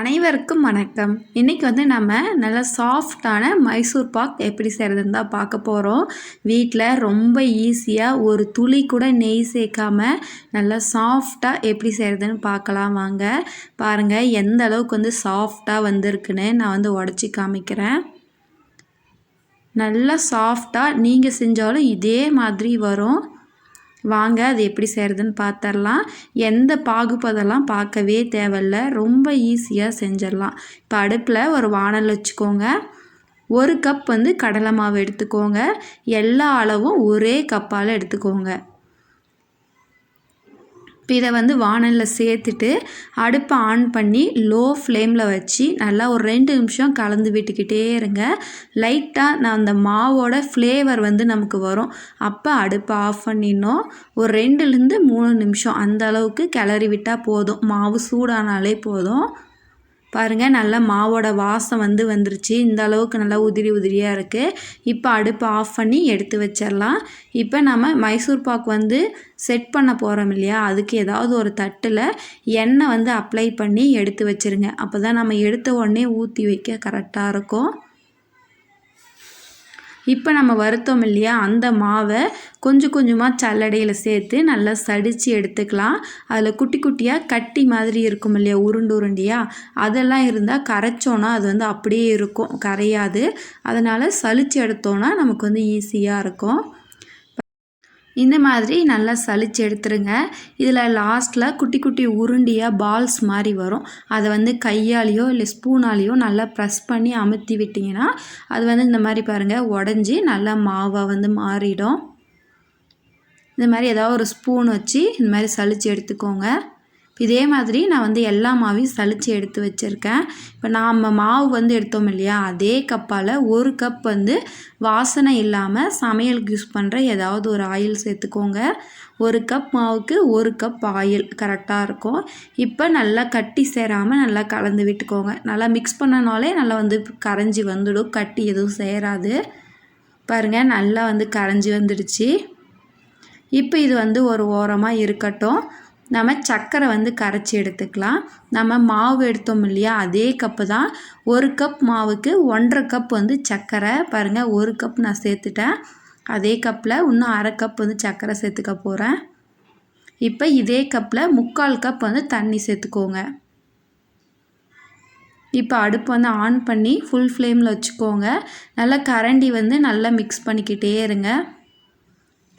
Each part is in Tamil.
அனைவருக்கும் வணக்கம். இன்றைக்கி வந்து நம்ம நல்ல சாஃப்டான மைசூர் பாக் எப்படி செய்கிறதுன்னு தான் பார்க்க போகிறோம் வீட்டில் ரொம்ப ஈஸியாக ஒரு துளி கூட நெய் சேர்க்காம நல்லா சாஃப்டாக எப்படி செய்கிறதுன்னு பார்க்கலாம் வாங்க. பாருங்கள் எந்த அளவுக்கு வந்து சாஃப்டாக வந்திருக்குன்னு நான் வந்து உடச்சி காமிக்கிறேன். நல்லா சாஃப்டாக நீங்கள் செஞ்சாலும் இதே மாதிரி வரும். வாங்க அது எப்படி செய்கிறதுன்னு பார்த்துடலாம் எந்த பாகுபதெல்லாம் பார்க்கவே தேவையில்ல ரொம்ப ஈஸியாக செஞ்சிடலாம். இப்போ அடுப்பில் ஒரு வானல் வச்சுக்கோங்க. ஒரு கப் வந்து கடலை மாவு எடுத்துக்கோங்க. எல்லா அளவும் ஒரே கப்பால் எடுத்துக்கோங்க. இதை வந்து வானலில் சேர்த்துட்டு அடுப்பை ஆன் பண்ணி லோ ஃப்ளேமில் வச்சு நல்லா ஒரு ரெண்டு நிமிஷம் கலந்து விட்டுக்கிட்டே இருங்க. லைட்டாக நான் அந்த மாவோட ஃப்ளேவர் வந்து நமக்கு வரும். அப்போ அடுப்பை ஆஃப் பண்ணிடணும். ஒரு ரெண்டுலேருந்து மூணு நிமிஷம் அந்த அளவுக்கு கிளறி விட்டால் போதும். மாவு சூடானாலே போதும். பாருங்கள் நல்லா மாவோட வாசம் வந்து வந்துருச்சு. இந்த அளவுக்கு நல்லா உதிரி உதிரியாக இருக்குது இப்போ அடுப்பை ஆஃப் பண்ணி எடுத்து வச்சிடலாம் இப்போ நம்ம மைசூர் பாக் வந்து செட் பண்ண போகிறோம் இல்லையா? அதுக்கு ஏதாவது ஒரு தட்டில் எண்ணெய் வந்து அப்ளை பண்ணி எடுத்து வச்சுருங்க. அப்போ தான் நம்ம எடுத்த உடனே ஊற்றி வைக்க கரெக்டாக இருக்கும். இப்போ நம்ம வருத்தோம் இல்லையா? அந்த மாவை கொஞ்சம் கொஞ்சமாக சல்லடையில் சேர்த்து நல்லா சடித்து எடுத்துக்கலாம். அதில் குட்டி குட்டியாக கட்டி மாதிரி இருக்கும் இல்லையா? உருண்டு உருண்டியாக அதெல்லாம் இருந்தால் கரைச்சோன்னா அது வந்து அப்படியே இருக்கும். கரையாது. அதனால் சளிச்சு எடுத்தோன்னா நமக்கு வந்து ஈஸியாக இருக்கும். இந்த மாதிரி நல்லா சளிச்சு எடுத்துருங்க. இதில் லாஸ்ட்டில் குட்டி குட்டி உருண்டியாக பால்ஸ் மாதிரி வரும். அதை வந்து கையாலேயோ இல்லை ஸ்பூனாலேயோ நல்லா ப்ரெஸ் பண்ணி அமுத்தி விட்டிங்கன்னா அது வந்து இந்த மாதிரி பாருங்கள் உடஞ்சி நல்லா மாவாக வந்து மாறிடும். இந்த மாதிரி ஏதாவது ஒரு ஸ்பூன் வச்சு இந்த மாதிரி சளிச்சு எடுத்துக்கோங்க. இதே மாதிரி நான் வந்து எல்லா மாவையும் சளிச்சு எடுத்து வச்சுருக்கேன். இப்போ நாம் மாவு வந்து எடுத்தோம் இல்லையா? அதே கப்பால் ஒரு கப் வந்து வாசனை இல்லாமல் சமையலுக்கு யூஸ் பண்ணுற ஏதாவது ஒரு ஆயில் சேர்த்துக்கோங்க. ஒரு கப் மாவுக்கு ஒரு கப் ஆயில் கரெக்டாக இருக்கும். இப்போ நல்லா கட்டி சேராமல் நல்லா கலந்து விட்டுக்கோங்க. நல்லா மிக்ஸ் பண்ணனாலே நல்லா வந்து கரைஞ்சி வந்துடும். கட்டி எதுவும் சேராது. பாருங்கள் நல்லா வந்து கரைஞ்சி வந்துடுச்சு. இப்போ இது வந்து ஒரு ஓரமாக இருக்கட்டும். நம்ம சர்க்கரை வந்து கரைச்சி எடுத்துக்கலாம். நம்ம மாவு எடுத்தோம் இல்லையா? அதே கப்பு தான். ஒரு கப் மாவுக்கு ஒன்றரை கப் வந்து சர்க்கரை பாருங்கள் ஒரு கப் நான் சேர்த்துட்டேன். அதே கப்பில் இன்னும் அரை கப் வந்து சர்க்கரை சேர்த்துக்க போகிறேன் இப்போ இதே கப்பில் முக்கால் கப் வந்து தண்ணி சேர்த்துக்கோங்க. இப்போ அடுப்பு வந்து ஆன் பண்ணி ஃபுல் ஃப்ளேமில் வச்சுக்கோங்க. நல்லா கரண்டி வந்து நல்லா மிக்ஸ் பண்ணிக்கிட்டே இருங்க.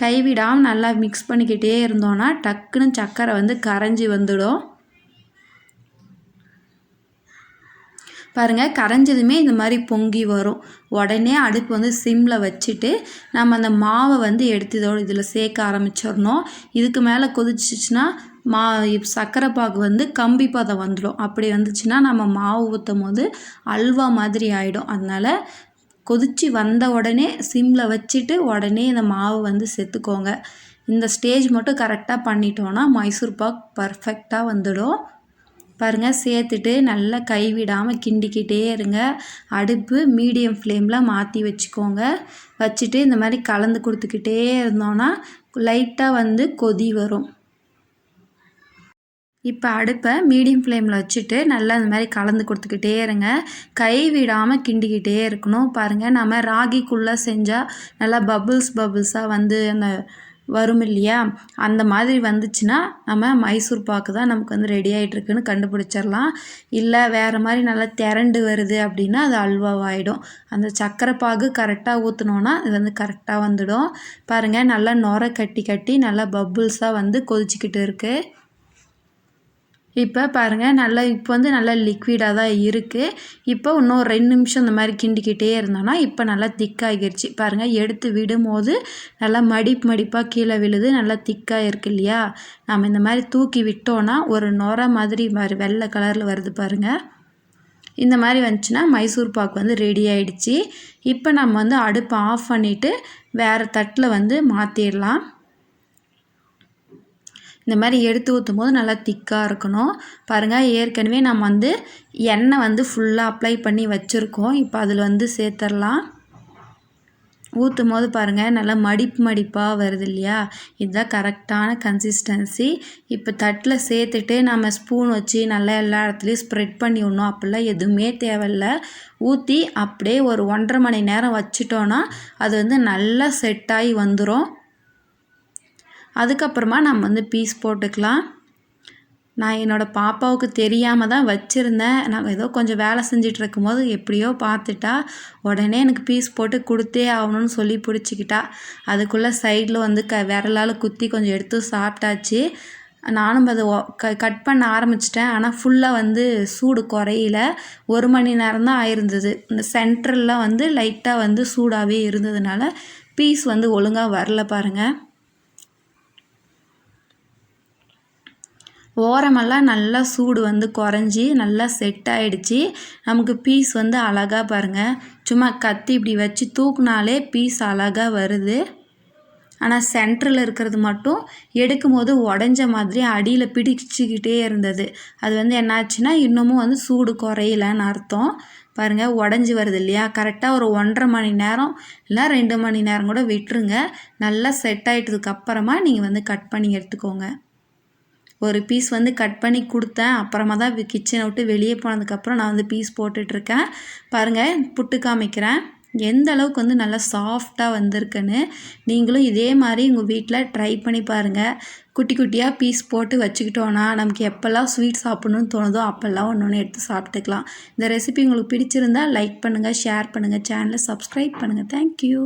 கைவிடாமல் நல்லா மிக்ஸ் பண்ணிக்கிட்டே இருந்தோன்னா டக்குன்னு சர்க்கரை வந்து கரைஞ்சி வந்துடும். பாருங்கள் கரைஞ்சதுமே இந்த மாதிரி பொங்கி வரும். உடனே அடுப்பு வந்து சிம்மில் வச்சுட்டு நம்ம அந்த மாவை வந்து எடுத்து இதோட இதில் சேர்க்க ஆரம்பிச்சிடணும். இதுக்கு மேலே கொதிச்சிச்சுன்னா மா சர்க்கரை பாகு வந்து கம்பி பதம் வந்துடும். அப்படி வந்துச்சுன்னா நம்ம மாவு ஊற்றும் போது அல்வா மாதிரி ஆகிடும் அதனால் கொதித்து வந்த உடனே சிம்மில் வச்சுட்டு உடனே இந்த மாவு வந்து சேர்த்துக்கோங்க. இந்த ஸ்டேஜ் மட்டும் கரெக்டாக பண்ணிட்டோன்னா மைசூர் பாக் பர்ஃபெக்டாக வந்துடும். பாருங்கள் சேர்த்துட்டு நல்லா கைவிடாமல் கிண்டிக்கிட்டே இருங்க. அடுப்பு மீடியம் ஃப்ளேமில் மாற்றி வச்சுக்கோங்க. வச்சுட்டு இந்த மாதிரி கலந்து கொடுத்துக்கிட்டே இருந்தோன்னா லைட்டாக வந்து கொதி வரும். இப்போ அடுப்பை மீடியம் ஃப்ளேமில் வச்சுட்டு நல்லா இந்த மாதிரி கலந்து கொடுத்துக்கிட்டே இருங்க. கை விடாமல் கிண்டிக்கிட்டே இருக்கணும். பாருங்கள் நம்ம ராகிக்குள்ளே செஞ்சால் நல்லா பபுள்ஸ் பபுள்ஸாக வந்து அந்த வரும் இல்லையா? அந்த மாதிரி வந்துச்சுன்னா நம்ம மைசூர் பாக்கு தான் நமக்கு வந்து ரெடி ஆகிட்டுருக்குன்னு கண்டுபிடிச்சிடலாம். இல்லை வேறு மாதிரி நல்லா திரண்டு வருது அப்படின்னா அது அல்வாவாகிடும் அந்த சக்கரை பாகு கரெக்டாக ஊற்றினோன்னா இது வந்து கரெக்டாக வந்துடும். பாருங்கள் நல்லா நுர கட்டி கட்டி நல்லா பபுள்ஸாக வந்து கொதிச்சிக்கிட்டு இருக்குது இப்போ பாருங்கள் நல்லா இப்போ வந்து நல்லா லிக்விடாக தான் இருக்குது இப்போ இன்னும் ரெண்டு நிமிஷம் இந்த மாதிரி கிண்டிக்கிட்டே இருந்தோன்னா இப்போ நல்லா திக்காகிருச்சு பாருங்கள் எடுத்து விடும்போது நல்லா மடிப்பு மடிப்பாக கீழே விழுது நல்லா திக்காக இருக்கு இல்லையா? நம்ம இந்த மாதிரி தூக்கி விட்டோன்னா ஒரு நுர மாதிரி மாதிரி வெள்ளை கலரில் வருது பாருங்கள் இந்த மாதிரி வந்துச்சுன்னா மைசூர் பாக்கு வந்து ரெடி ஆகிடுச்சி இப்போ நம்ம வந்து அடுப்பை ஆஃப் பண்ணிவிட்டு வேறு தட்டில் வந்து மாற்றிடலாம் இந்த மாதிரி எடுத்து ஊற்றும் போது நல்லா திக்காக இருக்கணும். பாருங்கள் ஏற்கனவே நம்ம வந்து எண்ணெய் வந்து ஃபுல்லாக அப்ளை பண்ணி வச்சுருக்கோம். இப்போ அதில் வந்து சேர்த்துடலாம் ஊற்றும் போது பாருங்கள் நல்லா மடிப்பு மடிப்பாக வருது இல்லையா? இதுதான் கரெக்டான கன்சிஸ்டன்சி இப்போ தட்டில் சேர்த்துட்டு நம்ம ஸ்பூன் வச்சு நல்லா எல்லா இடத்துலையும் ஸ்ப்ரெட் பண்ணி விடணும். அப்படிலாம் எதுவுமே தேவையில்ல. ஊற்றி அப்படியே ஒரு ஒன்றரை மணி நேரம் வச்சுட்டோன்னா அது வந்து நல்லா செட்டாகி வந்துடும் அதுக்கப்புறமா நம்ம வந்து பீஸ் போட்டுக்கலாம். நான் என்னோடய பாப்பாவுக்கு தெரியாமல் தான் வச்சுருந்தேன். நான் ஏதோ கொஞ்சம் வேலை செஞ்சுட்டு இருக்கும்போது எப்படியோ பார்த்துட்டா உடனே எனக்கு பீஸ் போட்டு கொடுத்தே ஆகணும்னு சொல்லி பிடிச்சிக்கிட்டா. அதுக்குள்ளே சைடில் வந்து க விரலால் குத்தி கொஞ்சம் எடுத்து சாப்பிட்டாச்சு. நானும் அதை க கட் பண்ண ஆரம்பிச்சிட்டேன். ஆனால் ஃபுல்லாக வந்து சூடு குறையில. ஒரு மணி நேரம் தான் ஆயிருந்தது. இந்த சென்டரில் வந்து லைட்டாக வந்து சூடாகவே இருந்ததுனால பீஸ் வந்து ஒழுங்காக வரல பாருங்கள் ஓரமெல்லாம் நல்லா சூடு வந்து குறைஞ்சி நல்லா செட் ஆகிடுச்சி நமக்கு பீஸ் வந்து அழகாக பாருங்கள் சும்மா கத்தி இப்படி வச்சு தூக்குனாலே பீஸ் அழகாக வருது. ஆனால் சென்டரில் இருக்கிறது மட்டும் எடுக்கும் போது உடஞ்ச மாதிரி அடியில் பிடிச்சிக்கிட்டே இருந்தது. அது வந்து என்னாச்சுன்னா இன்னமும் வந்து சூடு குறையலன்னு அர்த்தம். பாருங்கள் உடஞ்சி வருது இல்லையா? கரெக்டாக ஒரு ஒன்றரை மணி நேரம் இல்லை ரெண்டு மணி நேரம் கூட விட்டுருங்க. நல்லா செட் ஆகிட்டதுக்கப்புறமா நீங்கள் வந்து கட் பண்ணி எடுத்துக்கோங்க. ஒரு பீஸ் வந்து கட் பண்ணி கொடுத்தேன். அப்புறமா தான் கிச்சனை விட்டு வெளியே போனதுக்கப்புறம் நான் வந்து பீஸ் போட்டுட்ருக்கேன். பாருங்கள் புட்டு காமிக்கிறேன். எந்த அளவுக்கு வந்து நல்லா சாஃப்டாக வந்திருக்குன்னு நீங்களும் இதே மாதிரி உங்கள் வீட்டில் ட்ரை பண்ணி பாருங்கள் குட்டி குட்டியாக பீஸ் போட்டு வச்சுக்கிட்டோன்னா நமக்கு எப்போல்லாம் ஸ்வீட் சாப்பிட்ணுன்னு தோணுதோ அப்போல்லாம் ஒன்று ஒன்று எடுத்து சாப்பிட்டுக்கலாம். இந்த ரெசிபி உங்களுக்கு பிடிச்சிருந்தா லைக் பண்ணுங்கள் ஷேர் பண்ணுங்கள் சேனலை சப்ஸ்கிரைப் பண்ணுங்கள் தேங்க்யூ